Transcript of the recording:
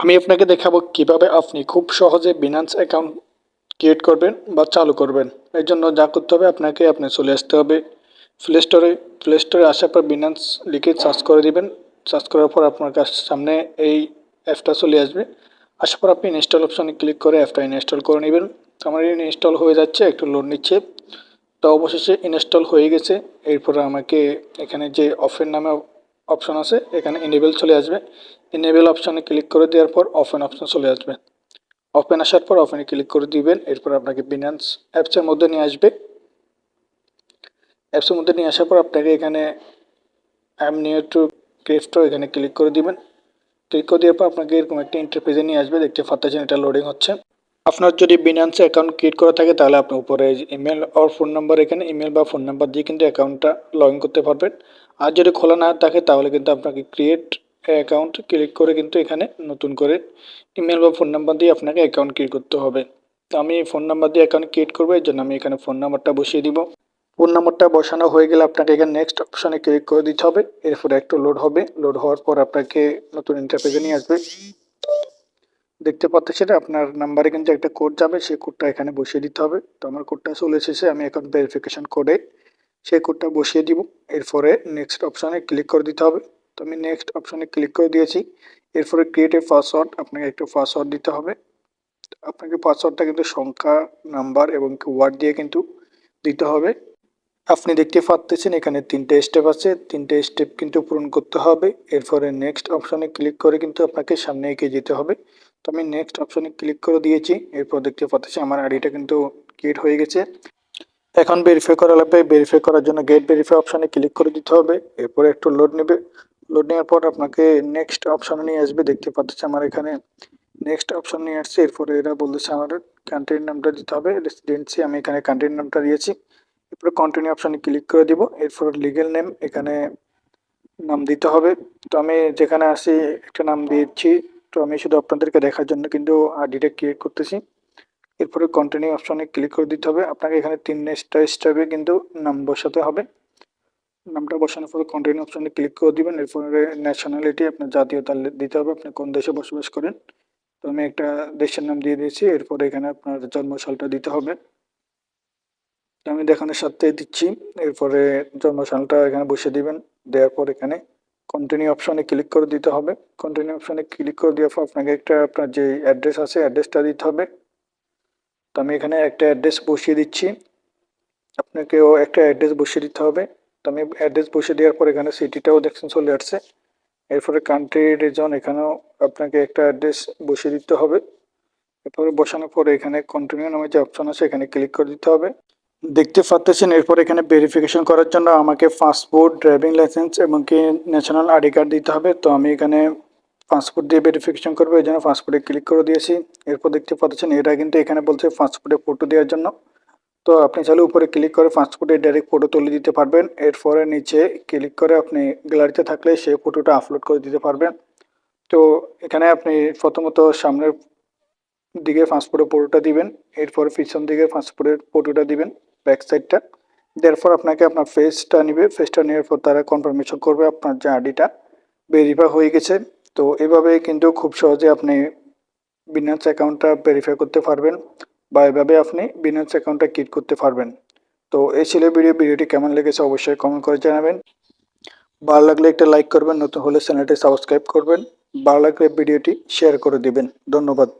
আমি আপনাকে দেখাবো কীভাবে আপনি খুব সহজে বিনান্স অ্যাকাউন্ট ক্রিয়েট করবেন বা চালু করবেন। এর জন্য যা করতে হবে, আপনাকে আপনি চলে আসতে হবে প্লে স্টোরে প্লে স্টোরে আসার পর বিনান্স লিখে সার্চ করে দিবেন। সার্চ করার পর আপনার কাছে সামনে এই অ্যাপটা চলে আসবে। আসার পর আপনি ইনস্টল অপশানে ক্লিক করে অ্যাপটা ইনস্টল করে নেবেন। আমার ইনস্টল হয়ে যাচ্ছে, একটু লোড নিচ্ছে। তো অবশেষে ইনস্টল হয়ে গেছে। এরপর আমাকে এখানে যে অফের নামে অপশন আছে, এখানে এনেবেল চলে আসবে। এনেবেল অপশানে ক্লিক করে দেওয়ার পর অফেন অপশন চলে আসবে। ওপেন আসার পর ওপেনে ক্লিক করে দিবেন, এরপর আপনাকে বিনান্স অ্যাপসের মধ্যে নিয়ে আসবে। অ্যাপসের মধ্যে নিয়ে আসার পর আপনাকে এখানে এম নিয়ার টু ক্রিপ্টো এখানে ক্লিক করে দিবেন। ক্লিক করে দেওয়ার পর আপনাকে এরকম একটা ইন্টারপেজে নিয়ে আসবে, দেখতে পাচ্ছেন এটা লোডিং হচ্ছে। আপনার যদি বিনান্সে অ্যাকাউন্ট ক্রিয়েট করা থাকে, তাহলে আপনি উপরে ইমেল আর ফোন নাম্বার এখানে ইমেল বা ফোন নাম্বার দিয়ে কিন্তু অ্যাকাউন্টটা লগ ইন করতে পারবেন। আর যদি খোলা না থাকে, তাহলে কিন্তু আপনাকে ক্রিয়েট অ্যাকাউন্ট ক্লিক করে কিন্তু এখানে নতুন করে ইমেল বা ফোন নাম্বার দিয়ে আপনাকে অ্যাকাউন্ট ক্রিয়েট করতে হবে। তো আমি ফোন নাম্বার দিয়ে অ্যাকাউন্ট ক্রিয়েট করব এর জন্য আমি এখানে ফোন নাম্বারটা বসিয়ে দিব। ফোন নাম্বারটা বসানো হয়ে গেলে আপনাকে এখানে নেক্সট অপশানে ক্লিক করে দিতে হবে। এরপরে একটু লোড হবে। লোড হওয়ার পর আপনাকে নতুন ইন্টারপেজে নিয়ে আসবে। দেখতে পাচ্ছেন আপনার নাম্বারে কিন্তু একটা কোড যাবে, সেই কোডটা এখানে বসিয়ে দিতে হবে। তো আমার কোডটা চলে এসেছে, আমি এখন ভেরিফিকেশন কোডে সেই কোডটা বসিয়ে দিব। এরপরে নেক্সট অপশানে ক্লিক করে দিতে হবে। তো আমি নেক্সট অপশানে ক্লিক করে দিয়েছি। এরপরে ক্রিয়েট এ পাসওয়ার্ড আপনাকে একটা পাসওয়ার্ড দিতে হবে। আপনাকে পাসওয়ার্ডটা কিন্তু সংখ্যা নাম্বার এবং ওয়ার্ড দিয়ে কিন্তু দিতে হবে। আপনি দেখতে পাচ্ছেন এখানে তিনটে স্টেপ আছে। তিনটে স্টেপ কিন্তু পূরণ করতে হবে। এরপরে নেক্সট অপশানে ক্লিক করে কিন্তু আপনাকে সামনে এগিয়ে যেতে হবে। তো আমি নেক্সট অপশানে ক্লিক করে দিয়েছি। এরপর দেখতে পাচ্ছি আমার আইডিটা কিন্তু ক্রিয়েট হয়ে গেছে। এখন ভেরিফাই করা লাগবে। ভেরিফাই করার জন্য গেট ভেরিফাই অপশানে ক্লিক করে দিতে হবে। এরপরে একটু লোড নেবে। লোড নেওয়ার পর আপনাকে নেক্সট অপশানে নিয়ে আসবে। দেখতে পাচ্ছি আমার এখানে নেক্সট অপশান নিয়ে আসছে। এরপরে এরা বলতেছে আমার কান্ট্রির নামটা দিতে হবে। রেসিডেন্সি আমি এখানে কান্ট্রির নামটা দিয়েছি। এরপরে কন্টিনিউ অপশানে ক্লিক করে দিব। এরপর লিগেল নেম এখানে নাম দিতে হবে। তো আমি যেখানে আসি একটা নাম দিয়েছি। তো আমি শুধু আপনাদেরকে দেখার জন্য কিন্তু আইডিটা ক্রিয়েট করতেছি। এরপরে কন্টিনিউ অপশনে ক্লিক করে দিতে হবে। আপনাকে এখানে তিন স্টেপে কিন্তু নাম বসাতে হবে। নামটা বসানোর পরে কন্টিনিউ অপশনে ক্লিক করে দিবেন। এরপরে ন্যাশনালিটি আপনার জাতীয়তা দিতে হবে। আপনি কোন দেশে বসবাস করেন? তো আমি একটা দেশের নাম দিয়ে দিয়েছি। এরপরে এখানে আপনার জন্মসালটা দিতে হবে। আমি দেখানোর সাথে দিচ্ছি। এরপরে জন্মসালটা এখানে বসে দিবেন। দেওয়ার পর এখানে কন্টিনিউ অপশনে ক্লিক করে দিতে হবে। কন্টিনিউ অপশনে ক্লিক করে দেওয়ার পর আপনাকে একটা আপনার যে অ্যাড্রেস আছে অ্যাড্রেসটা দিতে হবে। তো আমি এখানে একটা অ্যাড্রেস বসিয়ে দিচ্ছি। আপনাকেও একটা অ্যাড্রেস বসিয়ে দিতে হবে। তো আমি অ্যাড্রেস বসিয়ে দেওয়ার পর এখানে সিটিটাও দেখছেন চলে আসছে। এরপরে কান্ট্রি রিজন এখানেও আপনাকে একটা অ্যাড্রেস বসিয়ে দিতে হবে। এরপরে বসানোর পরে এখানে কন্টিনিউ নামে যে অপশন আছে এখানে ক্লিক করে দিতে হবে। দেখতে পাচ্ছেন এরপর এখানে ভেরিফিকেশন করার জন্য আমাকে পাসপোর্ট ড্রাইভিং লাইসেন্স এবং কি ন্যাশনাল আইডি কার্ড দিতে হবে। তো আমি এখানে পাসপোর্ট দিয়ে ভেরিফিকেশন করব, এই জন্য পাসপোর্টে ক্লিক করে দিয়েছি। এরপর দেখতে পাচ্ছেন এটা কিন্তু এখানে বলছে পাসপোর্টে ফটো দেওয়ার জন্য। তো আপনি চাইলে উপরে ক্লিক করে পাসপোর্টে ডাইরেক্ট ফটো তুলে দিতে পারবেন। এরপরে নিচে ক্লিক করে আপনি গ্যালারিতে থাকলে সেই ফটোটা আপলোড করে দিতে পারবেন। তো এখানে আপনি প্রথমত সামনের দিকে পাসপোর্টের ফটোটা দিবেন। এরপর পিছন দিকে পাসপোর্টের ফটোটা দিবেন। ব্যাক সাইডটা দেওয়ার পর আপনাকে আপনার ফেসটা নিবে। ফেসটা নেওয়ার পর তারা কনফার্মেশন করবে আপনার যে আইডিটা ভেরিফাই হয়ে গেছে। তো এভাবে কিন্তু খুব সহজে আপনি বিনান্স অ্যাকাউন্টটা ভেরিফাই করতে পারবেন বা এভাবে আপনি বিনান্স অ্যাকাউন্টটা ক্রিয়েট করতে পারবেন। তো এই ছিল ভিডিও ভিডিওটি কেমন লেগেছে অবশ্যই কমেন্ট করে জানাবেন। ভালো লাগলে একটা লাইক করবেন, নতুন হলে চ্যানেলটি সাবস্ক্রাইব করবেন। ভালো লাগলে ভিডিওটি শেয়ার করে দিবেন। ধন্যবাদ।